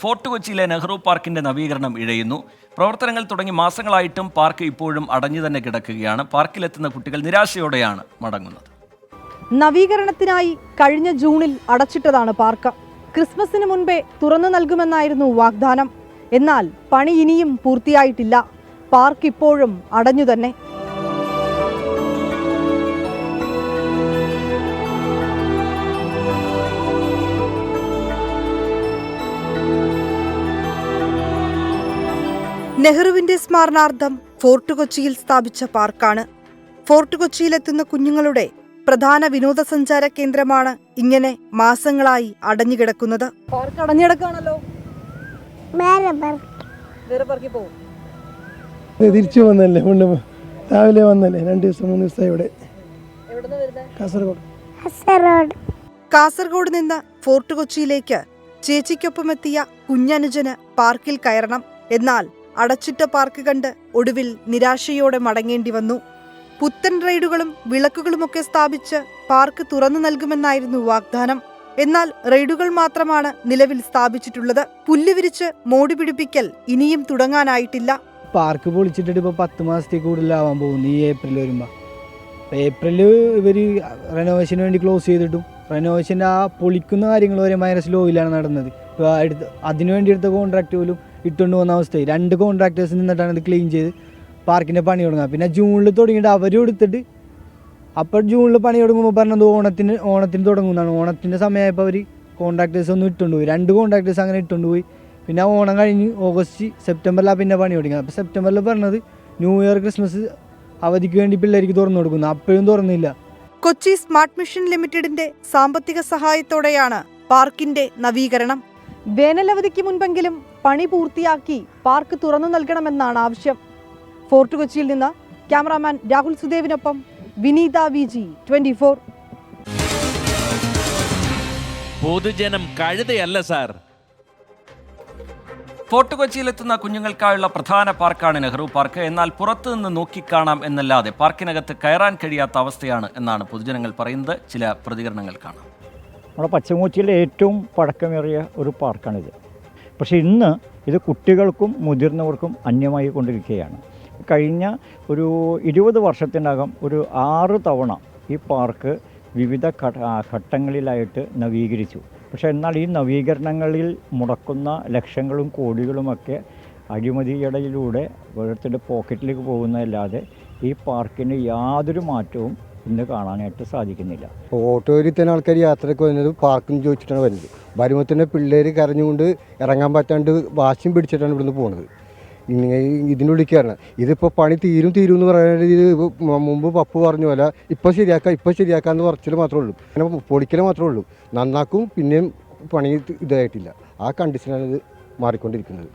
Fort കൊച്ചിയിലെ നെഹ്റു പാർക്കിന്റെ നവീകരണം ഇഴയുന്നു. പ്രവർത്തനങ്ങൾ തുടങ്ങി മാസങ്ങളായിട്ടും പാർക്ക് ഇപ്പോഴും അടഞ്ഞു തന്നെ കിടക്കുകയാണ്. പാർക്കിലെത്തുന്ന കുട്ടികൾ നിരാശയോടെയാണ് മടങ്ങുന്നത്. നവീകരണത്തിനായി കഴിഞ്ഞ ജൂണിൽ അടച്ചിട്ടതാണ് പാർക്ക്. ക്രിസ്മസിന് മുൻപേ തുറന്നു നൽകുമെന്നായിരുന്നു വാഗ്ദാനം. എന്നാൽ പണി ഇനിയും പൂർത്തിയായിട്ടില്ല. പാർക്ക് ഇപ്പോഴും അടഞ്ഞു തന്നെ. നെഹ്റുവിന്റെ സ്മരണാർത്ഥം ഫോർട്ട് കൊച്ചിയിൽ സ്ഥാപിച്ച പാർക്കാണ്. ഫോർട്ട് കൊച്ചിയിലെത്തുന്ന കുഞ്ഞുങ്ങളുടെ പ്രധാന വിനോദസഞ്ചാര കേന്ദ്രമാണ് ഇങ്ങനെ മാസങ്ങളായി അടഞ്ഞുകിടക്കുന്നത്. പാർക്ക് തിരിച്ചു വന്നല്ലേ കൊണ്ട് രാവിലെ വന്നല്ലേ രണ്ട് ദിവസം മൂന്ന് ദിവസമായി ഇവിടെ. കാസർഗോഡ്. കാസർഗോഡ്. കാസർഗോഡ് നിന്ന് ഫോർട്ട് കൊച്ചിയിലേക്ക് ചേച്ചിക്കൊപ്പമെത്തിയ കുഞ്ഞനുജന് പാർക്കിൽ കയറണം. എന്നാൽ അടച്ചിട്ട പാർക്ക് കണ്ട് ഒടുവിൽ നിരാശയോടെ മടങ്ങേണ്ടി വന്നു. പുത്തൻ റൈഡുകളും വിളക്കുകളുമൊക്കെ സ്ഥാപിച്ച് പാർക്ക് തുറന്നു നൽകുമെന്നായിരുന്നു വാഗ്ദാനം. എന്നാൽ റൈഡുകൾ മാത്രമാണ് നിലവിൽ സ്ഥാപിച്ചിട്ടുള്ളത്. പുല്ല് വിരിച്ച് മോടി പിടിപ്പിക്കൽ ഇനിയും തുടങ്ങാനായിട്ടില്ല. പാർക്ക് പൊളിച്ചിട്ടിട്ട് ഇപ്പോൾ പത്ത് മാസത്തേക്ക് കൂടുതലാവാൻ പോകുന്നു ഈ ഏപ്രിൽ വരുമ്പോൾ ഏപ്രിൽ ഇവർ റെനോവേഷന് വേണ്ടി ക്ലോസ് ചെയ്തിട്ടും റെനോവേഷന്റെ ആ പൊളിക്കുന്ന കാര്യങ്ങൾ വരെ മൈനസ് ലോയിലാണ് നടന്നത്. ഇപ്പോൾ അടുത്ത് അതിനു എടുത്ത കോൺട്രാക്റ്റ് പോലും ഇട്ടുകൊണ്ട് പോകുന്ന അവസ്ഥയായി. രണ്ട് കോൺട്രാക്ടേഴ്സ് നിന്നിട്ടാണ് ഇത് ക്ലീൻ ചെയ്ത് പാർക്കിന്റെ പണി തുടങ്ങുക. പിന്നെ ജൂണിൽ തുടങ്ങിയിട്ട് അവരും എടുത്തിട്ട് അപ്പോൾ ജൂണിൽ പണി തുടങ്ങുമ്പോൾ പറഞ്ഞത് ഓണത്തിന് ഓണത്തിന് തുടങ്ങുന്നതാണ്. ഓണത്തിന്റെ സമയമായപ്പോൾ അവർ കോൺട്രാക്ടേഴ്സ് ഒന്നും ഇട്ടുകൊണ്ട് പോയി. രണ്ട് കോൺട്രാക്ടേഴ്സ് അങ്ങനെ ഇട്ടുകൊണ്ട് പോയി. പിന്നെ ഓണം കഴിഞ്ഞ് ഓഗസ്റ്റ് സെപ്റ്റംബറിലാണ് പിന്നെ പണി തുടങ്ങിയത്. അപ്പോൾ സെപ്റ്റംബറിൽ പറഞ്ഞത് ന്യൂ ഇയർ ക്രിസ്മസ് അവധിക്ക് വേണ്ടി പിള്ളേർക്ക് തുറന്നു കൊടുക്കുന്നു. അപ്പോഴും തുറന്നില്ല. കൊച്ചി സ്മാർട്ട് മിഷൻ ലിമിറ്റഡിന്റെ സാമ്പത്തിക സഹായത്തോടെയാണ് പാർക്കിന്റെ നവീകരണം. വേനലവധിക്ക് മുൻപെങ്കിലും പണി പൂർത്തിയാക്കി പാർക്ക് തുറന്നു നൽകണമെന്നാണ് ആവശ്യം. ഫോർട്ട് കൊച്ചിയിൽ നിന്ന് cameraman Rahul സുദേവിനൊപ്പം Vineetha V G twenty four. പൊതുജനം കഴുതയല്ല സാർ. ഫോർട്ട് കൊച്ചിയിലെത്തുന്ന കുഞ്ഞുങ്ങൾക്കായുള്ള പ്രധാന പാർക്കാണ് നെഹ്റു പാർക്ക്. എന്നാൽ പുറത്തു നിന്ന് നോക്കിക്കാണാം എന്നല്ലാതെ പാർക്കിനകത്ത് കയറാൻ കഴിയാത്ത അവസ്ഥയാണ് എന്നാണ് പൊതുജനങ്ങൾ പറയുന്നത്. ചില പ്രതികരണങ്ങൾ കാണാം. നമ്മുടെ പച്ചമൂച്ചിയിലെ ഏറ്റവും പഴക്കമേറിയ ഒരു പാർക്കാണിത്. പക്ഷേ ഇന്ന് ഇത് കുട്ടികൾക്കും മുതിർന്നവർക്കും അന്യമായി കൊണ്ടിരിക്കുകയാണ്. കഴിഞ്ഞ ഒരു ഇരുപത് വർഷത്തിനകം ഒരു ആറ് തവണ ഈ പാർക്ക് വിവിധ ഘട്ടങ്ങളിലായിട്ട് നവീകരിച്ചു. പക്ഷേ എന്നാൽ ഈ നവീകരണങ്ങളിൽ മുടക്കുന്ന ലക്ഷങ്ങളും കോടികളുമൊക്കെ അഴിമതിയിടയിലൂടെ ഓരോരുത്തരുടെ പോക്കറ്റിലേക്ക് പോകുന്നതല്ലാതെ ഈ പാർക്കിന് യാതൊരു മാറ്റവും ഇന്ന് കാണാനായിട്ട് സാധിക്കുന്നില്ല. ഓട്ടോയിൽ തന്നെ ആൾക്കാർ യാത്രയ്ക്ക് വരുന്നത് പാർക്കിംഗ് ചോദിച്ചിട്ടാണ് വരുന്നത്. വരുമ്പോൾ തന്നെ പിള്ളേർ കരഞ്ഞുകൊണ്ട് ഇറങ്ങാൻ പറ്റാണ്ട് വാശിയും പിടിച്ചിട്ടാണ് ഇവിടുന്ന് പോകുന്നത് ഇങ്ങനെ ഇതിനുള്ളിൽ കയറണം ഇതിപ്പോൾ പണി തീരും തീരും എന്ന് പറയുന്നത് ഇത് മുമ്പ് പപ്പു പറഞ്ഞ പോലെ ഇപ്പോൾ ശരിയാക്കാം ഇപ്പോൾ ശരിയാക്കാമെന്ന് പറച്ചിൽ മാത്രമേ ഉള്ളൂ. അങ്ങനെ പൊളിക്കൽ മാത്രമേ ഉള്ളൂ. നന്നാക്കും പിന്നെയും പണി ഇതായിട്ടില്ല. ആ കണ്ടീഷനാണ് ഇത് മാറിക്കൊണ്ടിരിക്കുന്നത്.